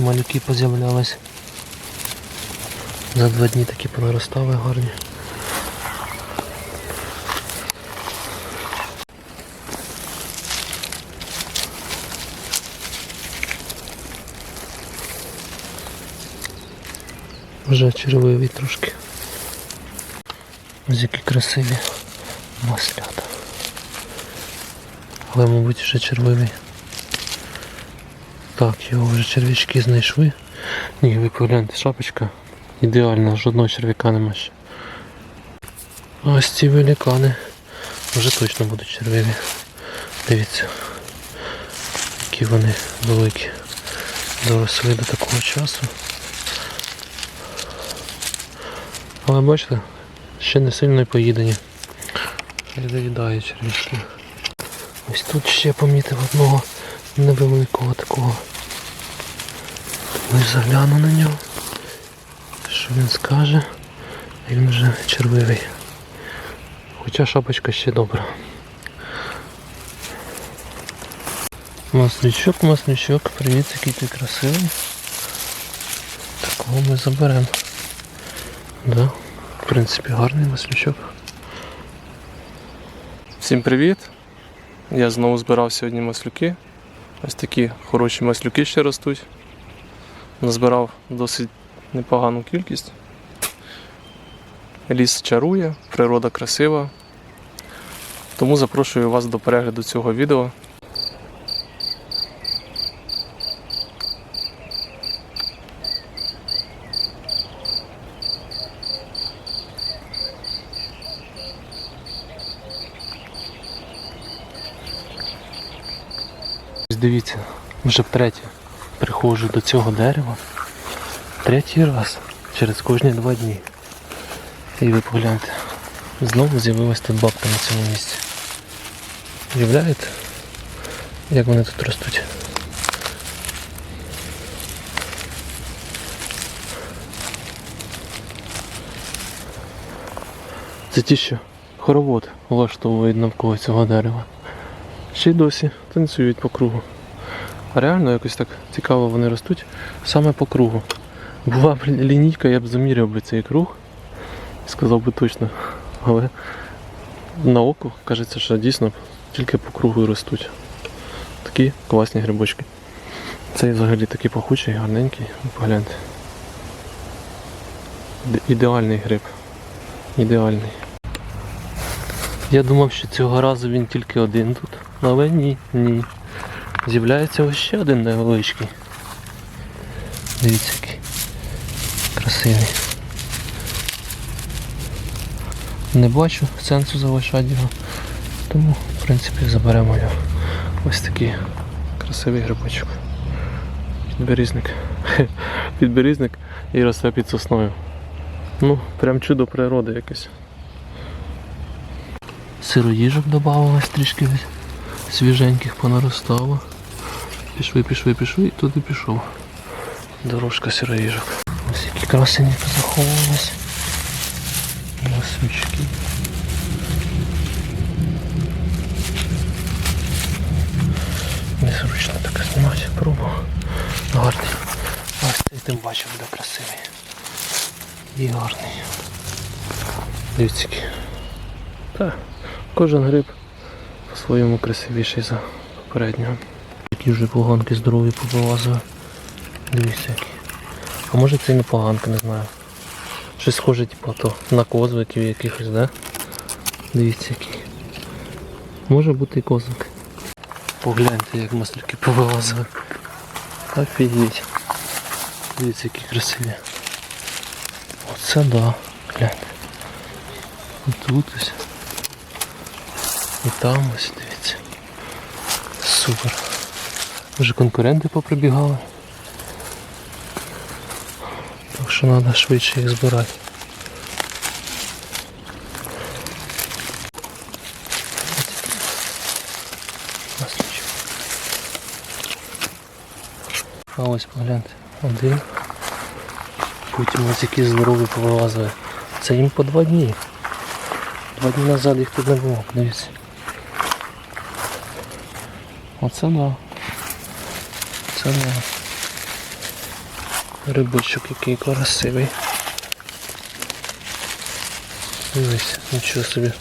малюки поз'являлись. За два дні такі понаростали гарні. Вже червиві трошки. Ось які красиві маслята. Але, мабуть, вже червивий. Так, його вже черв'ячки знайшли. Ні, ви погляньте, шапочка ідеальна, жодного черв'яка нема ще. А ось ці великани вже точно будуть червиві. Дивіться, які вони великі. Доросли до такого часу. Але бачите, ще не сильно й поїдені. Не доїдає черв'ячки. Ось тут ще помітив одного невеликого такого. Ми загляну на нього. Що він скаже? Він вже червивий. Хоча шапочка ще добра. Маслючок, маслючок, привіт, який ти красивий. Такого ми заберемо. Да, в принципі, гарний маслючок. Всім привіт! Я знову збирав сьогодні маслюки. Ось такі хороші маслюки ще ростуть. Назбирав досить непогану кількість. Ліс чарує, природа красива. Тому запрошую вас до перегляду цього відео. Дивіться, вже втретє приходжу до цього дерева. Третій раз через кожні два дні. І ви погляньте, знову з'явилась тут бабка на цьому місці. Уявляєте, як вони тут ростуть? Це ті, що хоровод влаштовують навколо цього дерева. Ще й досі танцюють по кругу. Реально якось так цікаво вони ростуть саме по кругу. Була б лінійка, я б заміряв би цей круг. Сказав би точно. Але на око кажеться, що дійсно тільки по кругу ростуть. Такі класні грибочки. Цей взагалі такий пахучий, гарненький. Погляньте. Ідеальний гриб. Ідеальний. Я думав, що цього разу він тільки один тут. Але ні, ні. З'являється ось ще один невеличкий. Дивіться який. Красивий. Не бачу сенсу залишати його. Тому, в принципі, заберемо його. Ось такий красивий грибочок. Підберізник. Підберізник і росте під сосною. Ну, прям чудо природи якесь. Сироїжок додавалось трішки свіженьких понаростало. Пішли, пішли, пішли і туди пішов. Дорожка сироїжок. Ось які красені позаховувались. Масючки. Незручно так знімати, пробував. Гарний. Ось цей тим бачив буде красивий. І гарний. Дивіться. Та, кожен гриб по-своєму красивіший за попереднього. Такі вже поганки здорові повилазили. Дивіться. А може це і не поганка, не знаю. Щось схоже, типу, то на козликів якихось, да? Дивіться які. Може бути і козлик. Погляньте, як маслюки повилазили. Офігеть. Дивіться, які красиві. Оце да. Гляньте. Тут ось. І там ось, дивіться. Супер. Вже конкуренти поприбігали. Так що треба швидше їх збирати. А ось погляньте. Один. Потім ось які здорові повилазили. Це їм по два дні. Два дні назад їх тут не було, подивіться. Оце да. Це да. Рибочок який красивий. Дивись, нічого собі.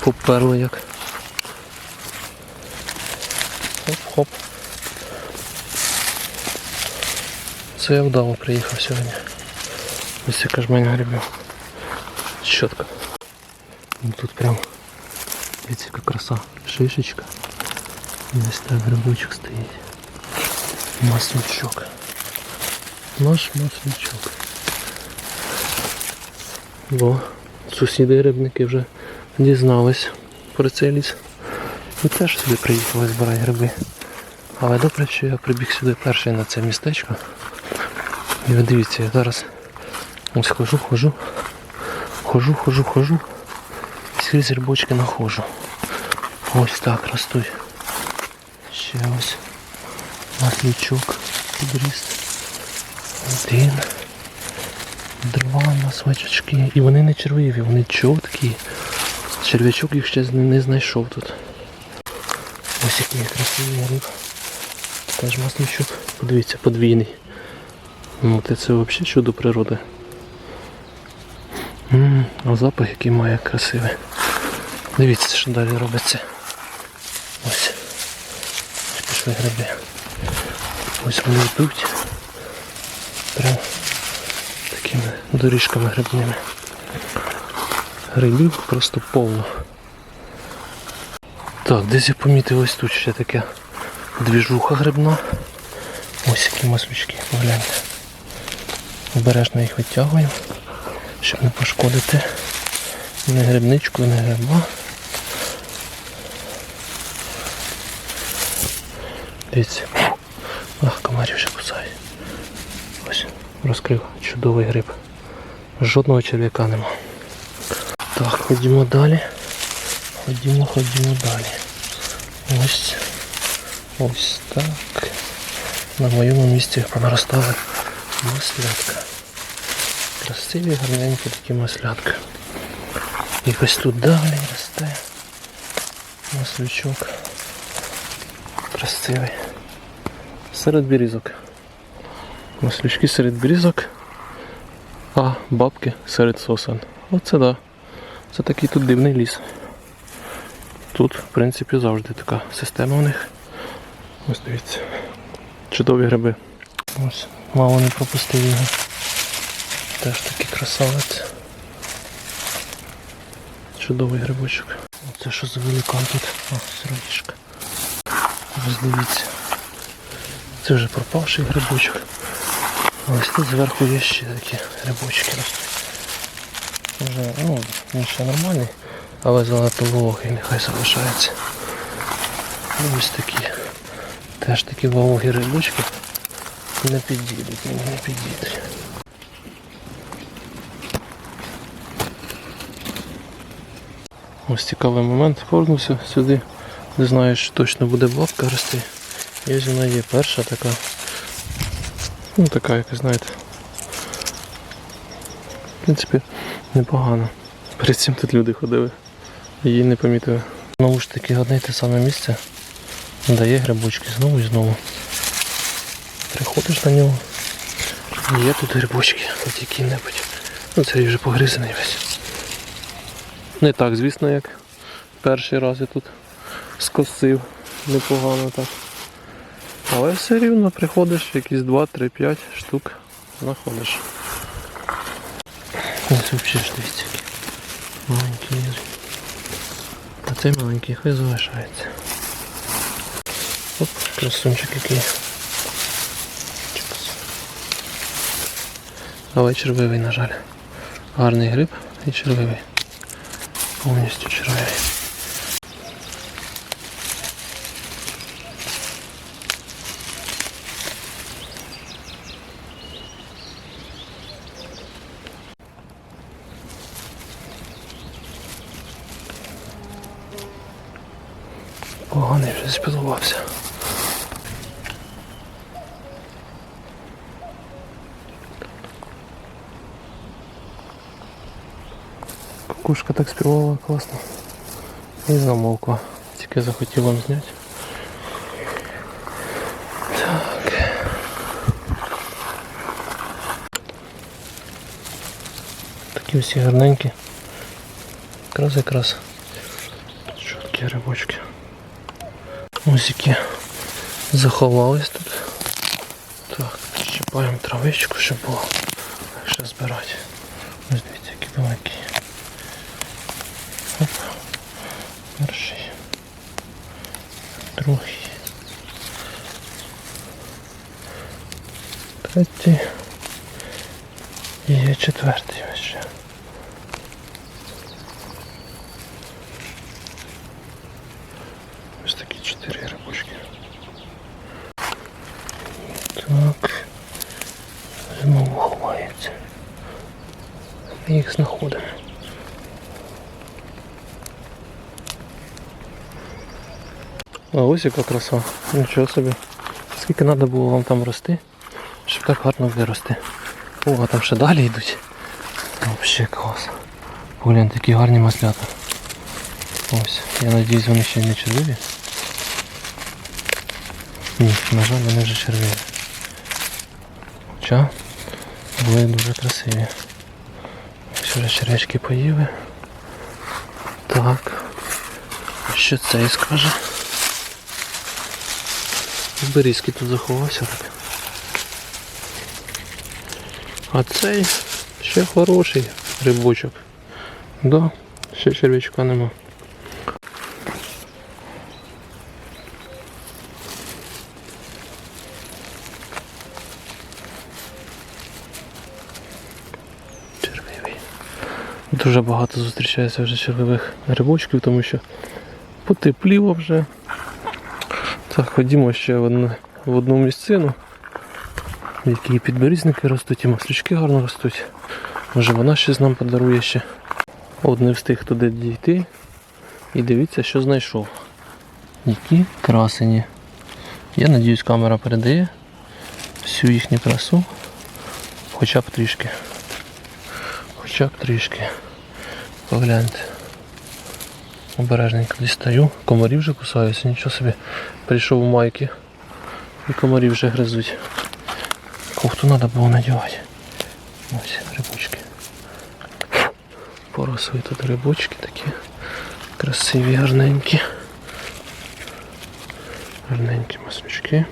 Поперло як. Хоп-хоп. Це я вдало приїхав сьогодні. Ось яка ж мене грибів. Щотка. Ну, Тут прям дивіться, яка краса. Шишечка. І ось так грибочок стоїть. Маслючок. Наш маслючок. Бо сусіди рибники вже дізнались про цей ліс. І теж сюди приїхали збирати гриби. Але добре, що я прибіг сюди перший на це містечко. І ви дивіться, я зараз ось хожу, хожу, хожу, хожу, хожу. І скрізь грибочки находжу. Ось так ростуть. Ще ось маслючок підріс. Один. Два масочки. І вони не червиві, вони чіткі. Черв'ячок їх ще не, знайшов тут. Ось який красивий гриб. Теж маслючок. Подивіться, подвійний. Ну це, взагалі чудо природи. М, А запах який має красивий. Дивіться, що далі робиться. Ось. Пішли гриби. Ось вони йдуть. Прям такими доріжками грибними. Грибів просто повно. Так, десь я помітив ось тут ще таке двіжуха грибна. Ось які маслючки, погляньте. Обережно їх витягуємо, щоб не пошкодити не грибничку, не гриба. Дивіться. Ах, комарів ще кусають. Ось, розкрив чудовий гриб. Жодного черв'яка нема. Так, ходімо далі. Ходімо, ходімо далі. Ось. Ось так. На моєму місці понаростали маслятка. Красиві, гарненькі такі маслятка. І ось тут далі росте маслючок. Красивий. Серед бірізок. Маслючки серед бірізок, а бабки серед сосен. Оце да. Це такий тут дивний ліс. Тут, в принципі, завжди така система у них. Ось дивіться. Чудові гриби. Ось, мало не пропустив його. Теж такий красавець. Чудовий грибочок. Оце що за великан тут? О, сироїшка. Ось дивіться. Це вже пропавший грибочок. Ось тут зверху є ще такі грибочки. Вже, ну, він ще нормальний, але занадто вологий, нехай залишається. І ось такі. Теж такі вологі грибочки не підійдуть, не підійдуть. Ось цікавий момент. Повернувся сюди. Не знаю, що точно буде бабка рости. І ось вона є перша така. Ну така, як знаєте. В принципі, непогано. Перед цим тут люди ходили. Її не помітили. Знову ж таки одне й те саме місце. Дає грибочки знову і знову. Приходиш на нього. і Є тут грибочки, хоч які-небудь. Ну це вже погризаний весь. Не так, звісно, як перший раз тут скосив непогано так. Але все рівно приходиш якісь 2, 3, 5 штук знаходиш. Ось взагалі ж дивіться. Маленький є. А цей маленький хай залишається. Оп, красунчик який. Але червивий, на жаль. Гарний гриб і червивий. Повністю червивий. Поганий вже спілувався. Кукушка так співала класно. І замовкла. Тільки захотів вам зняти. Так. Такі всі гарненькі. Якраз якраз. Чіткі рибочки. Які заховались тут. Так, щипаємо травичку, щоб було легше збирати. Ось дивіться, які великі. Оп. Перший. Другий. Третій. І є четвертий ось ще. Ось такі чотири рибочки. Так. Знову ховається. Ми їх знаходимо. А ось яка краса. Нічого собі. Скільки треба було вам там рости, щоб так гарно вирости. О, а там ще далі йдуть. Взагалі клас. Поглянь, такі гарні маслята. Ось. Я надіюсь, вони ще не червиві. Ні, на жаль, вони вже червиві. Хоча були дуже красиві. Ось вже червячки поїли. Так. Що цей скаже? Берізки тут заховався. А цей ще хороший рибочок. Да, ще червячка нема. Червивий. Дуже багато зустрічається вже червивих рибочків, тому що потепліло вже. Так, ходімо ще в одну, в одну місцину, в якій підберізники ростуть і маслючки гарно ростуть. Може вона щось нам подарує ще. От не встиг туди дійти. І дивіться, що знайшов. Які красені. Я надіюсь, камера передає всю їхню красу. Хоча б трішки. Хоча б трішки. Погляньте. Обережненько дістаю. Комарі вже кусаються, нічого собі. Прийшов у майки. І комарі вже гризуть. Кофту треба було надівати. Ось рибочки. Поросли тут рибочки такі. Красиві, гарненькі. Гарненькі маслючки.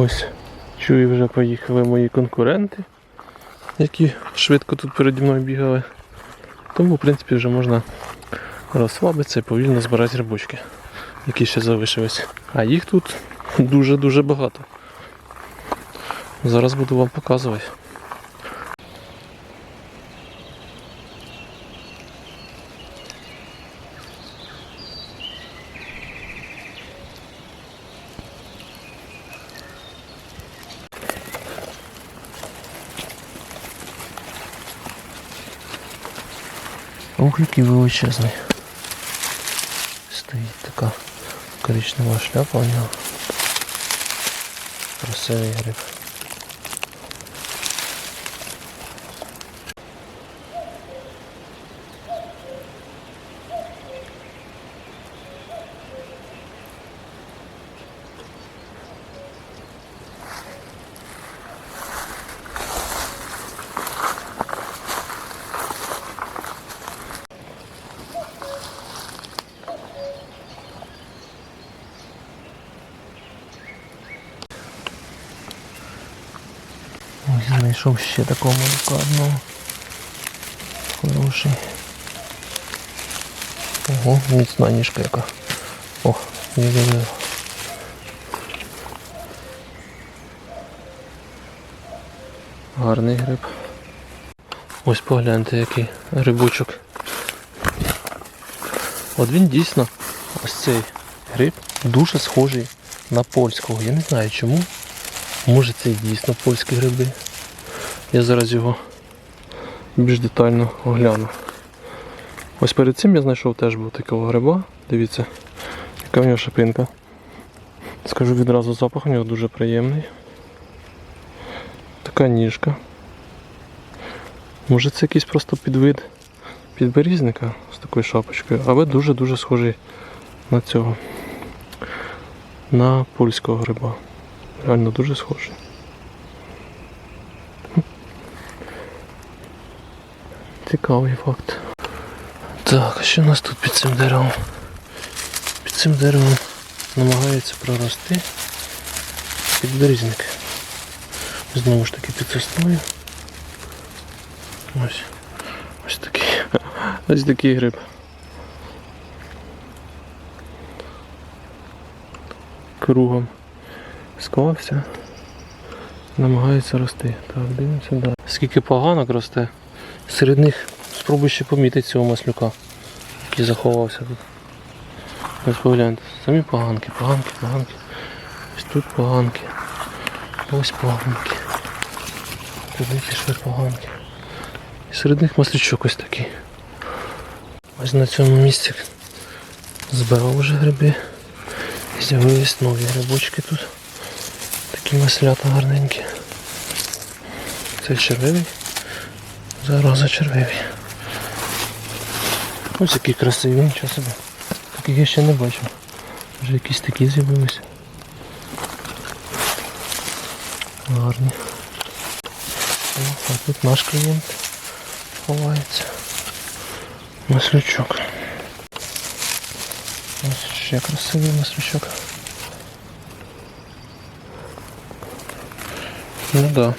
Ось, чую, вже поїхали мої конкуренти, які швидко тут переді мною бігали. Тому, в принципі, вже можна розслабитися і повільно збирати рибочки, які ще залишились. А їх тут дуже-дуже багато. Зараз буду вам показувати. Який величезний. Стоїть така коричнева шляпа у нього. Красивий гриб. Ось знайшов ще такого одного. Хороший. Ого, міцна ніжка яка. О, не вивів. Гарний гриб. Ось погляньте, який грибочок. От він дійсно, ось цей гриб дуже схожий на польського. Я не знаю чому. Може це дійсно польські гриби. Я зараз його більш детально огляну. Ось перед цим я знайшов теж був такого гриба. Дивіться, яка в нього шипинка. Скажу відразу, запах у нього дуже приємний. Така ніжка. Може це якийсь просто підвид підберізника з такою шапочкою, але дуже-дуже схожий на цього. На польського гриба. Реально дуже схожий. Цікавий факт. Так, а що у нас тут під цим деревом? Під цим деревом намагається прорости підберізник. Знову ж таки під сосною. Ось. Ось такий. Ось такий гриб. Кругом склався. Намагається рости. Так, дивимося далі. Скільки поганок росте. Серед них спробуй ще помітити цього маслюка, який заховався тут. Ось погляньте. Самі поганки, поганки, поганки. Ось тут поганки. Ось поганки. Туди пішли поганки. І серед них маслючок ось такий. Ось на цьому місці збирав вже гриби. І з'явились нові грибочки тут. Такі маслята гарненькі. Це червивий. Зараза червивий. Ось які красиві, нічого собі. Таких я ще не бачив. Вже якісь такі з'явилися. Гарні. О, а тут наш клієнт ховається. Маслючок. Ось ще красивий маслючок. Ну да.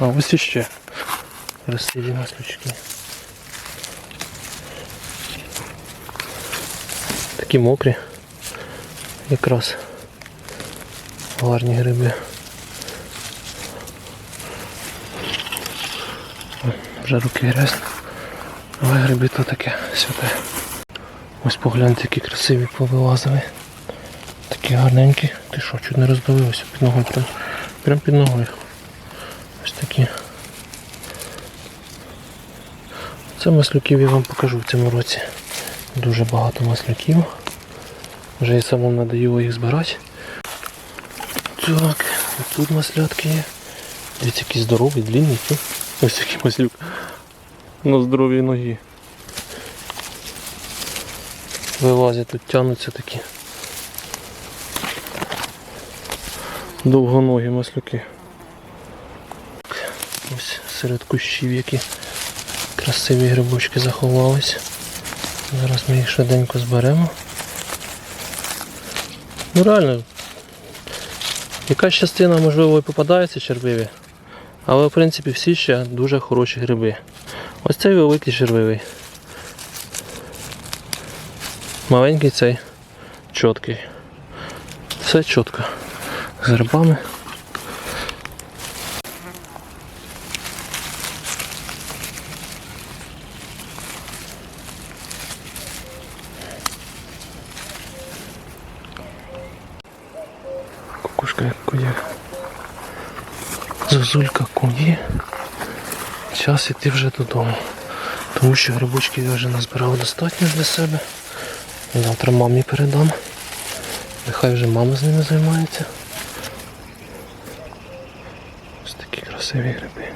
А ось іще красиві маслючки. Такі мокрі. Якраз гарні гриби. Вже руки грязні. Але гриби то таке святе. Ось погляньте, які красиві повилазили. Такі гарненькі. Ти що, чуть не роздавилося під ногою. Прям, прям під ногою. Ось такі. Це маслюків я вам покажу в цьому році. Дуже багато маслюків. Вже і самому надоїло їх збирати. Так, тут маслятки є. Дивіться, який здоровий, длинний. Ось такий маслюк. На здоровій ногі. Вилазять тут, тянуться такі. Довгоногі маслюки. Ось серед кущів які красиві грибочки заховались. Зараз ми їх швиденько зберемо. Ну реально, якась частина можливо і попадається червиві, але в принципі всі ще дуже хороші гриби. Ось цей великий червивий. Маленький цей чіткий. Все чітко. З грибами. Кукушка як кує. Зозулька кує. Час іти вже додому. Тому що грибочків я вже назбирав достатньо для себе. Завтра мамі передам. Нехай вже мама з ними займається. Ось такі красиві гриби.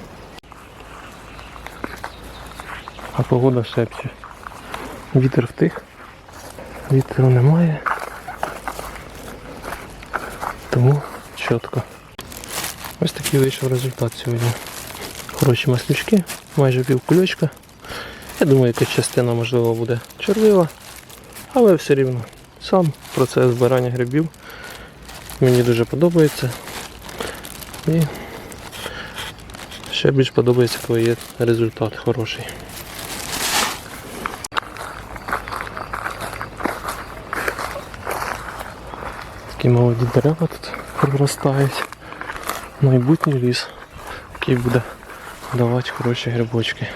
А погода шепче. Вітер втих. Вітру немає. Тому чітко. Ось такий вийшов результат сьогодні. Хороші маслючки, майже пів кульочка. Я думаю, якась частина можливо буде червива, але все рівно сам процес збирання грибів мені дуже подобається. І ще більш подобається, коли є результат хороший. Такі молоді дерева тут проростають. Майбутній ліс, який буде давати хороші грибочки.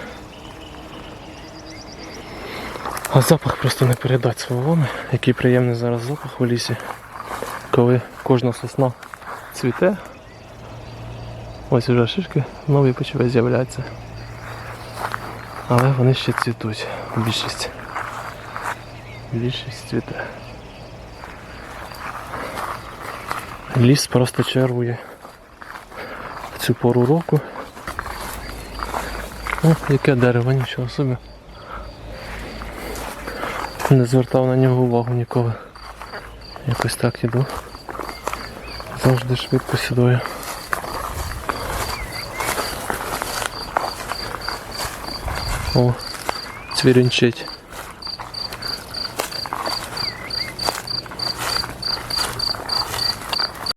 А запах просто не передати словами, який приємний зараз запах у лісі, коли кожна сосна цвіте. Ось уже шишки нові почали з'являтися. Але вони ще цвітуть. Більшість. Більшість цвіте. Ліс просто чарує цю пору року. О, яке дерево, нічого собі. Не звертав на нього увагу ніколи. Якось так іду. Завжди швидко сідаю. О, цвірінчить.